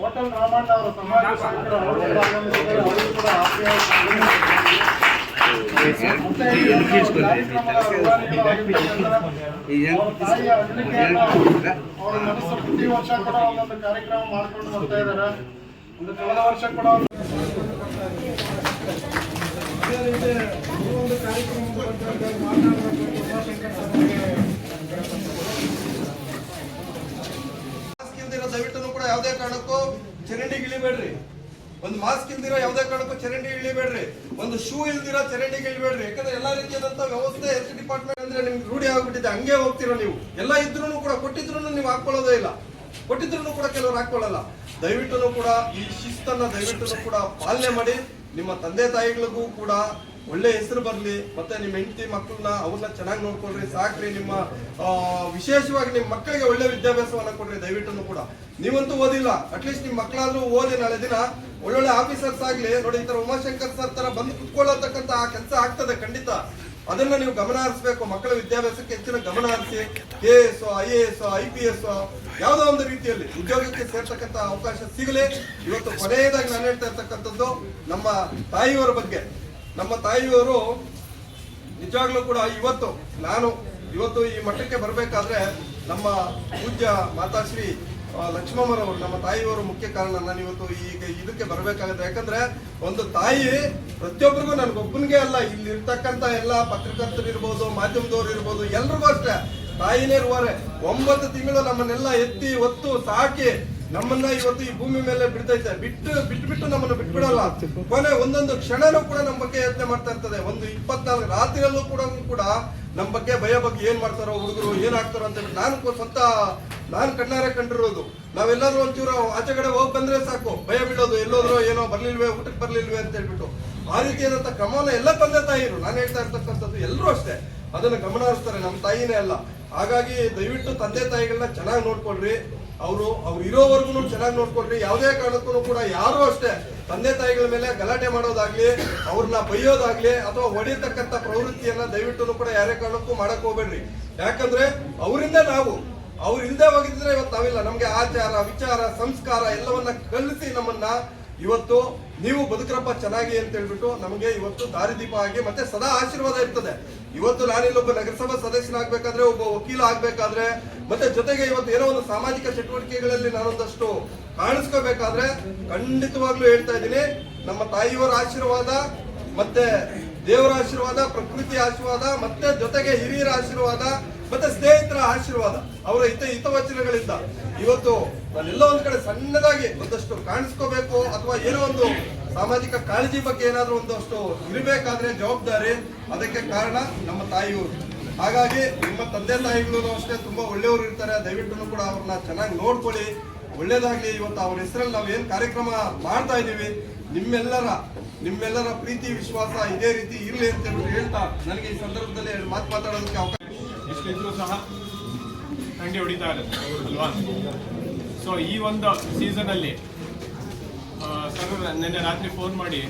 Hotel Ramanna ಅವರ ಸಮಾಜ ಸೇವಕರು ಅವರು ಕೂಡ ಆಗಮಿಸಿದ್ದಾರೆ ಅವರು ಕೂಡ ಅವರ ಮನಸ್ಸು ಪ್ರತಿ ವರ್ಷ ಕೂಡ ಒಂದೊಂದು ಕಾರ್ಯಕ್ರಮ ಮಾಡ್ಕೊಂಡು ಬರ್ತಾ ಇದ್ದಾರೆ ಒಂದು ಕಳೆದ ವರ್ಷ ಕೂಡ ದಯವಿಟ್ಟು ಕೂಡ ಯಾವುದೇ ಕಾರಣಕ್ಕೂ ಚರಂಡಿಗೆ ಇಳಿಬೇಡ್ರಿ. ಒಂದು ಮಾಸ್ಕ್ ಇಲ್ದಿರೋ ಯಾವುದೇ ಕಾರಣಕ್ಕೂ ಚರಂಡಿ ಇಳಿಬೇಡ್ರಿ. ಒಂದು ಶೂ ಇಲ್ದಿರೋ ಚರಂಡಿಗೆ ಇಳಿಬೇಡ್ರಿ. ಯಾಕಂದ್ರೆ ಎಲ್ಲಾ ರೀತಿಯಾದಂತ ವ್ಯವಸ್ಥೆ ಹೆಲ್ತ್ ಡಿಪಾರ್ಟ್ಮೆಂಟ್ ಅಂದ್ರೆ ನಿಮ್ಗೆ ರೂಢಿ ಆಗ್ಬಿಟ್ಟಿದೆ. ಹಂಗೆ ಹೋಗ್ತಿರೋ ನೀವು. ಎಲ್ಲ ಇದ್ರೂ ಕೂಡ ಕೊಟ್ಟಿದ್ರು ನೀವು ಹಾಕೊಳ್ಳೋದೇ ಇಲ್ಲ. ಕೊಟ್ಟಿದ್ರು ಕೂಡ ಕೆಲವರು ಹಾಕೊಳ್ಳಲ್ಲ ದಯವಿಟ್ಟು ಕೂಡ ಈ ಶಿಸ್ತನ್ನ ದಯವಿಟ್ಟು ಕೂಡ ಪಾಲನೆ ಮಾಡಿ. ನಿಮ್ಮ ತಂದೆ ತಾಯಿಗಳಿಗೂ ಕೂಡ ಒಳ್ಳೆ ಹೆಸರು ಬರಲಿ, ಮತ್ತೆ ನಿಮ್ಮ ಹೆಂಡತಿ ಮಕ್ಕಳನ್ನ ಅವ್ರನ್ನ ಚೆನ್ನಾಗಿ ನೋಡ್ಕೊಳ್ರಿ, ಸಾಕ್ರಿ ನಿಮ್ಮ ವಿಶೇಷವಾಗಿ ನಿಮ್ಮ ಮಕ್ಕಳಿಗೆ ಒಳ್ಳೆ ವಿದ್ಯಾಭ್ಯಾಸವನ್ನ ಕೊಡ್ರಿ ದಯವಿಟ್ಟು ಕೂಡ. ನೀವಂತೂ ಓದಿಲ್ಲ ಅಟ್ಲೀಸ್ಟ್ ನಿಮ್ಮ ಮಕ್ಕಳಾದ್ರೂ ಓದಿ ನಾಳೆ ದಿನ ಒಳ್ಳೊಳ್ಳೆ ಆಫೀಸರ್ಸ್ ಆಗ್ಲಿ, ನೋಡಿ ಈ ತರ ಉಮಾಶಂಕರ್ ಸರ್ ತರ ಬಂದು ಕುತ್ಕೊಳ್ಳತಕ್ಕಂತ ಆ ಕೆಲಸ ಆಗ್ತದೆ ಖಂಡಿತ. ಅದನ್ನ ನೀವು ಗಮನ ಹರಿಸಬೇಕು, ಮಕ್ಕಳ ವಿದ್ಯಾಭ್ಯಾಸಕ್ಕೆ ಹೆಚ್ಚಿನ ಗಮನ ಹರಿಸಿ K S I A S I P S ಯಾವುದೋ ಒಂದು ರೀತಿಯಲ್ಲಿ ಉದ್ಯೋಗಕ್ಕೆ ಸೇರ್ತಕ್ಕಂತ ಅವಕಾಶ ಸಿಗಲಿ. ಇವತ್ತು ಕೊನೆಯದಾಗಿ ನಾನು ಹೇಳ್ತಾ ಇರ್ತಕ್ಕಂಥದ್ದು ನಮ್ಮ ತಾಯಿಯವರ ಬಗ್ಗೆ. ನಮ್ಮ ತಾಯಿಯವರು ನಿಜವಾಗ್ಲೂ ಕೂಡ ಇವತ್ತು ನಾನು ಇವತ್ತು ಈ ಮಠಕ್ಕೆ ಬರಬೇಕಾದ್ರೆ ನಮ್ಮ ಪೂಜ್ಯ ಮಾತಾಶ್ರೀ ಲಕ್ಷ್ಮಮ್ಮರವರು, ನಮ್ಮ ತಾಯಿಯವರು ಮುಖ್ಯ ಕಾರಣ ನಾನು ಇವತ್ತು ಈಗ ಇದಕ್ಕೆ ಬರಬೇಕಾಗುತ್ತೆ. ಯಾಕಂದ್ರೆ ಒಂದು ತಾಯಿ ಪ್ರತಿಯೊಬ್ಬರಿಗೂ ನನಗೊಬ್ಬನಿಗೆ ಅಲ್ಲ, ಇಲ್ಲಿ ಇರ್ತಕ್ಕಂಥ ಎಲ್ಲ ಪತ್ರಕರ್ತರು ಇರ್ಬೋದು, ಮಾಧ್ಯಮದವರು ಇರ್ಬೋದು, ಎಲ್ರಿಗೂ ಅಷ್ಟೇ ತಾಯಿನೇ ಇರುವಾರೆ ಒಂಬತ್ತು ತಿಂಗಳು ನಮ್ಮನ್ನೆಲ್ಲ ಎತ್ತಿ, ಒತ್ತು, ಸಾಕಿ ನಮ್ಮನ್ನ ಇವತ್ತು ಈ ಭೂಮಿ ಮೇಲೆ ಬಿಡ್ತೈತೆ ಬಿಟ್ಟು ಬಿಟ್ಟು ಬಿಟ್ಟು ನಮ್ಮನ್ನ ಬಿಟ್ಬಿಡಲ್ಲ. ಕೊನೆ ಒಂದೊಂದು ಕ್ಷಣನೂ ಕೂಡ ನಮ್ಮ ಬಗ್ಗೆ ಯೋಚನೆ ಮಾಡ್ತಾ ಇರ್ತದೆ. ಒಂದು ಇಪ್ಪತ್ನಾಲ್ಕು ರಾತ್ರಿಯಲ್ಲೂ ಕೂಡ ಕೂಡ ನಮ್ಮ ಬಗ್ಗೆ ಭಯ ಬಗ್ಗೆ ಏನ್ ಮಾಡ್ತಾರೋ ಹುಡುಗರು, ಏನ್ ಆಗ್ತಾರೋ ಅಂತ ಹೇಳಿ ನಾನು ಸ್ವಂತ, ನಾನು ಕಣ್ಣಾರೆ ಕಂಡಿರೋದು. ನಾವೆಲ್ಲರೂ ಒಂಚೂರು ಆಚೆ ಕಡೆ ಹೋಗಿ ಬಂದ್ರೆ ಸಾಕು. ಭಯ ಬಿಡೋದು ಎಲ್ಲೋದ್ರು ಏನೋ ಬರ್ಲಿಲ್ವೇ, ಊಟಕ್ಕೆ ಬರ್ಲಿಲ್ವೇ ಅಂತ ಹೇಳ್ಬಿಟ್ಟು. ಆ ರೀತಿಯಾದಂತ ಕ್ರಮನ ಎಲ್ಲ ತಂದೆ ತಾಯಿರು. ನಾನು ಹೇಳ್ತಾ ಇರ್ತಕ್ಕಂಥದ್ದು ಎಲ್ಲರೂ ಅಷ್ಟೇ. ಅದನ್ನ ಗಮನ ಹರಿಸ್ತಾರೆ. ನಮ್ಮ ತಾಯಿನೇ ಅಲ್ಲ. ಹಾಗಾಗಿ ದಯವಿಟ್ಟು ತಂದೆ ತಾಯಿಗಳನ್ನ ಚೆನ್ನಾಗಿ ನೋಡ್ಕೊಳ್ರಿ. ಅವರು, ಅವ್ರು ಇರೋವರೆಗೂ ಚೆನ್ನಾಗಿ ನೋಡ್ಕೊಳ್ರಿ. ಯಾವುದೇ ಕಾರಣಕ್ಕೂ ಕೂಡ ಯಾರು ಅಷ್ಟೇ ತಂದೆ ತಾಯಿಗಳ ಮೇಲೆ ಗಲಾಟೆ ಮಾಡೋದಾಗ್ಲಿ ಅವ್ರನ್ನ ಬೈಯೋದಾಗ್ಲಿ ಅಥವಾ ಹೊಡಿತಕ್ಕಂಥ ಪ್ರವೃತ್ತಿಯನ್ನ ದಯವಿಟ್ಟು ಕೂಡ ಯಾರೇ ಕಾರಣಕ್ಕೂ ಮಾಡಕ್ ಹೋಗ್ಬೇಡ್ರಿ. ಯಾಕಂದ್ರೆ ಅವರಿಂದ ನಾವು, ಅವ್ರು ಹಿಂದೆ ಹೋಗಿದ್ರೆ ಇವತ್ತು ನಾವಿಲ್ಲ. ನಮ್ಗೆ ಆಚಾರ, ವಿಚಾರ, ಸಂಸ್ಕಾರ ಎಲ್ಲವನ್ನ ಕಲಿಸಿ ನಮ್ಮನ್ನ ಇವತ್ತು ನೀವು ಬದುಕ್ರಪ್ಪ ಚೆನ್ನಾಗಿ ಅಂತ ಹೇಳ್ಬಿಟ್ಟು ನಮಗೆ ಇವತ್ತು ದಾರಿದೀಪ ಆಗಿ ಮತ್ತೆ ಸದಾ ಆಶೀರ್ವಾದ ಇರ್ತದೆ. ಇವತ್ತು ನಾನಿಲ್ಲೊಬ್ಬ ನಗರಸಭಾ ಸದಸ್ಯನಾಗಬೇಕಾದ್ರೆ, ಒಬ್ಬ ವಕೀಲ ಆಗ್ಬೇಕಾದ್ರೆ, ಮತ್ತೆ ಜೊತೆಗೆ ಇವತ್ತು ಏನೋ ಒಂದು ಸಾಮಾಜಿಕ ಚಟುವಟಿಕೆಗಳಲ್ಲಿ ನಾನೊಂದಷ್ಟು ಕಾಣಿಸ್ಕೋಬೇಕಾದ್ರೆ ಖಂಡಿತವಾಗ್ಲೂ ಹೇಳ್ತಾ ಇದ್ದೀನಿ, ನಮ್ಮ ತಾಯಿಯವರ ಆಶೀರ್ವಾದ, ಮತ್ತೆ ದೇವರ ಆಶೀರ್ವಾದ, ಪ್ರಕೃತಿ ಆಶೀರ್ವಾದ, ಮತ್ತೆ ಜೊತೆಗೆ ಹಿರಿಯರ ಆಶೀರ್ವಾದ, ಮತ್ತೆ ಸ್ನೇಹಿತರ ಆಶೀರ್ವಾದ, ಅವರ ಹಿತ ಹಿತವಚನಗಳಿಂದ. ಇವತ್ತು ನಾನೆಲ್ಲೋ ಒಂದ್ ಕಡೆ ಸಣ್ಣದಾಗಿ ಒಂದಷ್ಟು ಕಾಣಿಸ್ಕೋಬೇಕು ಅಥವಾ ಏನೋ ಒಂದು ಸಾಮಾಜಿಕ ಕಾಳಜಿ ಬಗ್ಗೆ ಏನಾದರೂ ಒಂದಷ್ಟು ಇರಬೇಕಾದ್ರೆ ಜವಾಬ್ದಾರಿ ಅದಕ್ಕೆ ಕಾರಣ ನಮ್ಮ ತಾಯಿಯವರು. ಹಾಗಾಗಿ ನಿಮ್ಮ ತಂದೆ ತಾಯಿಗಳು ಅಷ್ಟೇ ತುಂಬಾ ಒಳ್ಳೆಯವರು ಇರ್ತಾರೆ. ದಯವಿಟ್ಟು ಕೂಡ ಅವ್ರನ್ನ ಚೆನ್ನಾಗಿ ನೋಡ್ಕೊಳ್ಳಿ. ಒಳ್ಳೇದಾಗ್ಲಿ, ಇವತ್ತು ಅವ್ರ ಹೆಸರಲ್ಲಿ ನಾವು ಏನ್ ಕಾರ್ಯಕ್ರಮ ಮಾಡ್ತಾ ಇದೀವಿ ನಿಮ್ಮೆಲ್ಲರ ನಿಮ್ಮೆಲ್ಲರ ಪ್ರೀತಿ, ವಿಶ್ವಾಸ ಇದೇ ರೀತಿ ಇರಲಿ ಅಂತ ಹೇಳ್ತಾ ನನಗೆ ಈ ಸಂದರ್ಭದಲ್ಲಿ ಮಾತು ಮಾತಾಡೋದಕ್ಕೆ ಅವಕಾಶ ಸಹ ಹೊಡಿತಾ ಅಲ್ವಾ? ಸೊ ಈ ಒಂದು ಸೀಸನಲ್ಲಿ ಸರ್, ನಿನ್ನೆ ರಾತ್ರಿ ಫೋನ್ ಮಾಡಿ,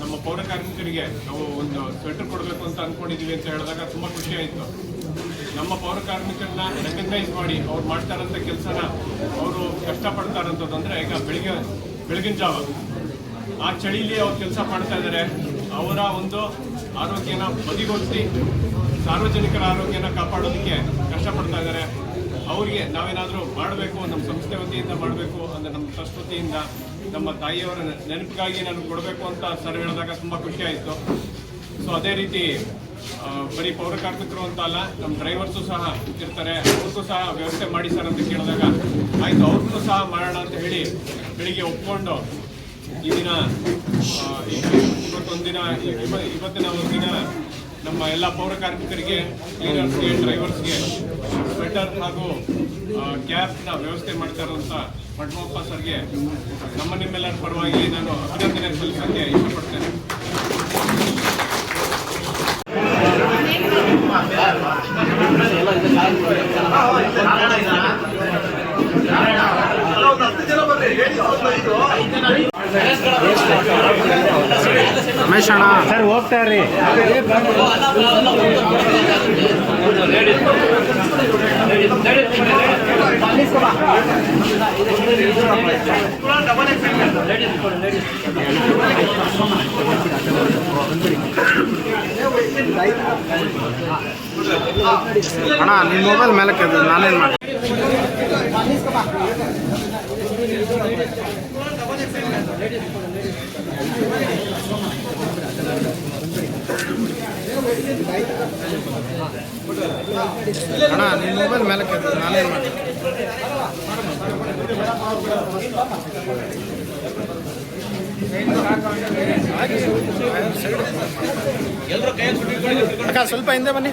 ನಮ್ಮ ಪೌರ ಕಾರ್ಮಿಕರಿಗೆ ನಾವು ಒಂದು ಸ್ವೆಟರ್ ಕೊಡಬೇಕು ಅಂತ ಅಂದ್ಕೊಂಡಿದ್ದೀವಿ ಅಂತ ಹೇಳಿದಾಗ ತುಂಬ ಖುಷಿ ಆಯಿತು. ನಮ್ಮ ಪೌರ ಕಾರ್ಮಿಕರನ್ನ ರೆಕಗ್ನೈಸ್ ಮಾಡಿ ಅವ್ರು ಮಾಡ್ತಾರಂಥ ಕೆಲಸನ ಅವರು ಕಷ್ಟಪಡ್ತಾರಂಥದ್ದು ಅಂದರೆ ಈಗ ಬೆಳಗ್ಗೆ, ಬೆಳಗಿನ ಜಾವ. ಆ ಚಳಿಲಿ ಅವ್ರು ಕೆಲಸ ಮಾಡ್ತಾ ಇದ್ದಾರೆ ಅವರ ಒಂದು ಆರೋಗ್ಯನ ಬದಿಗೊಳಿಸಿ ಸಾರ್ವಜನಿಕರ ಆರೋಗ್ಯನ ಕಾಪಾಡೋದಕ್ಕೆ ಕಷ್ಟಪಡ್ತಾ ಇದ್ದಾರೆ ಅವರಿಗೆ ನಾವೇನಾದರೂ ಮಾಡಬೇಕು, ನಮ್ಮ ಸಂಸ್ಥೆ ವತಿಯಿಂದ ಮಾಡಬೇಕು, ಅಂದರೆ ನಮ್ಮ ಟ್ರಸ್ಟ್ ವತಿಯಿಂದ ನಮ್ಮ ತಾಯಿಯವರ ನೆನಪಿಗಾಗಿ ನಾನು ಕೊಡಬೇಕು ಅಂತ ಸರ್ ಹೇಳಿದಾಗ ತುಂಬ ಖುಷಿ ಆಯಿತು. ಸೊ ಅದೇ ರೀತಿ ಬರೀ ಪೌರ ಕಾರ್ಮಿಕರು ಅಂತ ಅಲ್ಲ, ನಮ್ಮ ಡ್ರೈವರ್ಸು ಸಹ ಇರ್ತಾರೆ, ಅವ್ರಿಗೂ ಸಹ ವ್ಯವಸ್ಥೆ ಮಾಡಿ ಸರ್ ಅಂತ ಕೇಳಿದಾಗ, ಆಯಿತು, ಅವ್ರಿಗೂ ಸಹ ಮಾಡೋಣ ಅಂತ ಹೇಳಿ ಬೆಳಿಗ್ಗೆ ಒಪ್ಕೊಂಡು ಈ ದಿನ ಇವತ್ತೊಂದು ದಿನ ಇವತ್ತೊಂದಿನ ಇವ- ಇವತ್ತಿನ ಒಂದು ದಿನ ನಮ್ಮ ಎಲ್ಲ ಪೌರ ಕಾರ್ಮಿಕರಿಗೆ ಕ್ಲೀನರ್ಸ್ಗೆ ಡ್ರೈವರ್ಸ್ಗೆ ಸ್ವೆಟರ್ ಹಾಗೂ ಕ್ಯಾಬ್ನ ವ್ಯವಸ್ಥೆ ಮಾಡ್ತಾ ಇರುವಂಥ ಪಟ್ಮಪ್ಪ ಸರ್ಗೆ ನಮ್ಮ ನಿಮ್ಮೆಲ್ಲರ ಪರವಾಗಿ ನಾನು ಅಭಿನಂದನೆ ಸಲ್ಲಿಸೋಕ್ಕೆ ಇಷ್ಟಪಡ್ತೇನೆ. ಒಂದು ರಮೇಶ್ ಅಣ್ಣ. ಸರ್ ಹೋಗ್ತಾ ರೀ ಅಣ್ಣ ನಿಮ್ಮ ಮೊಬೈಲ್ ಮೇಲೆ ಕೇಳಿದ್ರೆ ನಾನೇನು ಮಾಡಿ ಅಣ್ಣ ನಿಮ್ಮ ಮೊಬೈಲ್ ಮೇಲೆ ಕೇಳ್ತೀನಿ ನಾನೇನು ಮಾಡ್ತೀನಿ? ಅಕ್ಕ ಸ್ವಲ್ಪ ಹಿಂದೆ ಬನ್ನಿ.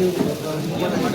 Gracias.